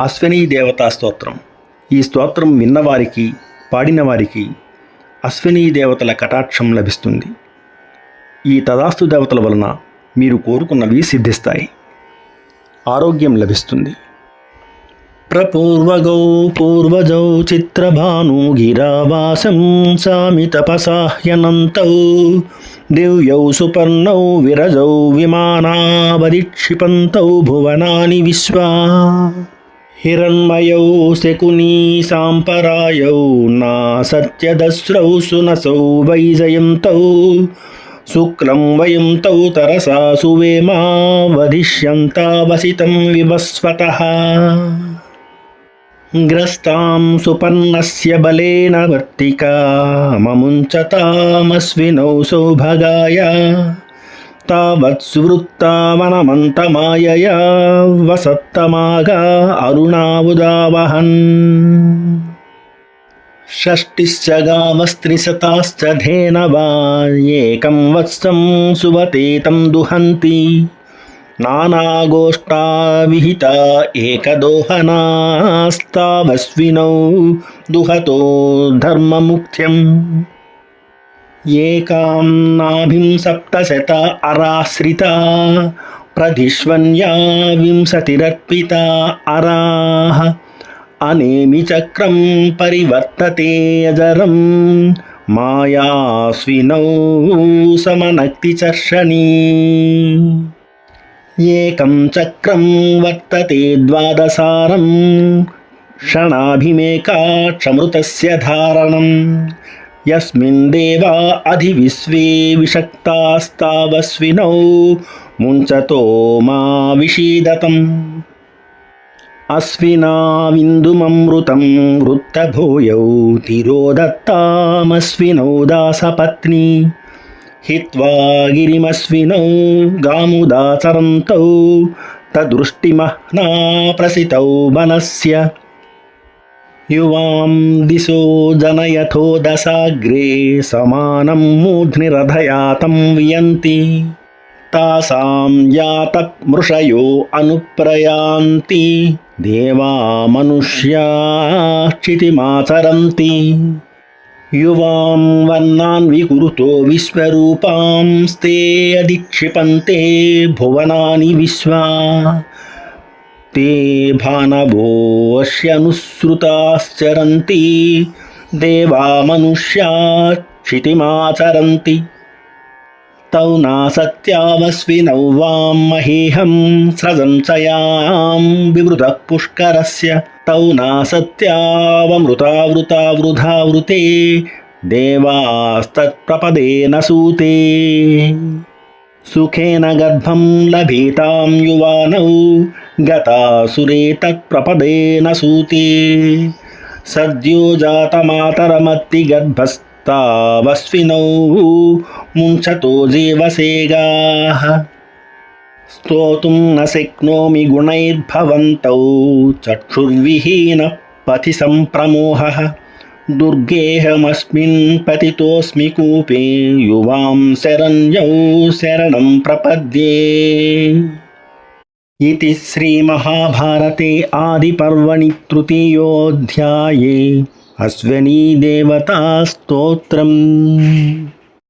అశ్వినీ దేవతా స్తోత్రం. ఈ స్తోత్రం విన్నవారికి పాడిన వారికి అశ్వినీ దేవతల కటాక్షం లభిస్తుంది. ఈ తదాస్తు దేవతల వలన మీరు కోరుకున్నవి సిద్ధిస్తాయి. ఆరోగ్యం లభిస్తుంది. ప్రపూర్వగౌ పూర్వజౌ చిత్రభాను గిరావాసం సామి తపసాహ్యనంతౌ దివ్యౌ సుపర్ణౌ విరజౌ విమానావధిక్షిపంతౌ భువనాని విశ్వా హిరణ్మయౌ శకునీ సాంపరాయౌ నా సత్యదస్రౌ సునసౌ వైజయంతౌ శుక్లం వయం తౌ తరసా సువేమా వధిష్యంతావసితం వివస్వతః గ్రస్తాం సుపర్ణస్య బలేన వర్తికా మముంచతామస్వినౌ తావత్ సువృత్తావనమంతమాయయా వసత్తమాగా అరుణావుదావహన్ షష్టిశ్చ గావస్త్రిశతాశ్చ ధేనవా ఏకం వత్సం సువతేతం దుహంతి నానాగోష్టా విహిత ఏకదోహనాస్తావస్వినౌ దుహతో ధర్మముఖ్యం ఏకాం నాభిం సప్తశత అరాశ్రిత ప్రధిష్వన్యా వింశతిరర్పిత అరాహ అనేమి చక్రం పరివర్తతే అజరం మాయాస్వినౌ సమనక్తి చర్షణీ ఏకం చక్రం వర్తతే ద్వాదసారం క్షణాభిమేకాక్షమృతస్య ధారణం. యస్మిన్ దేవా అధివిశ్వే విషక్తాస్తావస్వినౌ ముంచతో మా విషీదతం అశ్వినావిందుమమృతం వృత్తభూయౌ తిరోదత్తామశ్వినౌ దాసపత్ని హిత్వా గిరిమశ్వినౌ గాముదాచరంతౌ తదృష్టిమహ్నా ప్రసితౌ వనస్య యువాం దిశో జనయథో దశాగ్రే సమానం మూర్ధ్నిరథయాతం వియంతి తాసాం యాత మృషయో అనుప్రయాంతి దేవా మనుష్యా క్షితిమాచరంతి యువాం వర్ణాన్ వికురుతో విశ్వరూపాంస్తే అధిక్షిపంతే భువనాని విశ్వా ते भानवोऽस्यनुसृताश्चरन्ति देवा क्षितिमाचरन्ति तौ नासत्यावस्विनौ वां महीहं स्रजं च यां विवृतः पुष्करस्य तौ नासत्यावमृतावृता वृधावृते देवास्तत्प्रपदेन सूते सुखेन गर्भं लभीतां युवानौ గతాసురే తత్ప్రపదేన సూతే సద్యో జాతమాతరమత్తి గర్భస్తావస్వినౌ ముంచతో జీవసేగా స్తోతుం న శక్నోమి గుణైర్భవంతౌ చక్షుర్విహీన పథి సంప్రమోహ దుర్గేహమస్మిన్ పతితోస్మి కూపే యువాం శరణ్యౌ శరణం ప్రపద్యే इति श्रीमहाभारते आदिपर्वणि तृतीयोऽध्याये अश्वनीदेवतास्तोत्रम्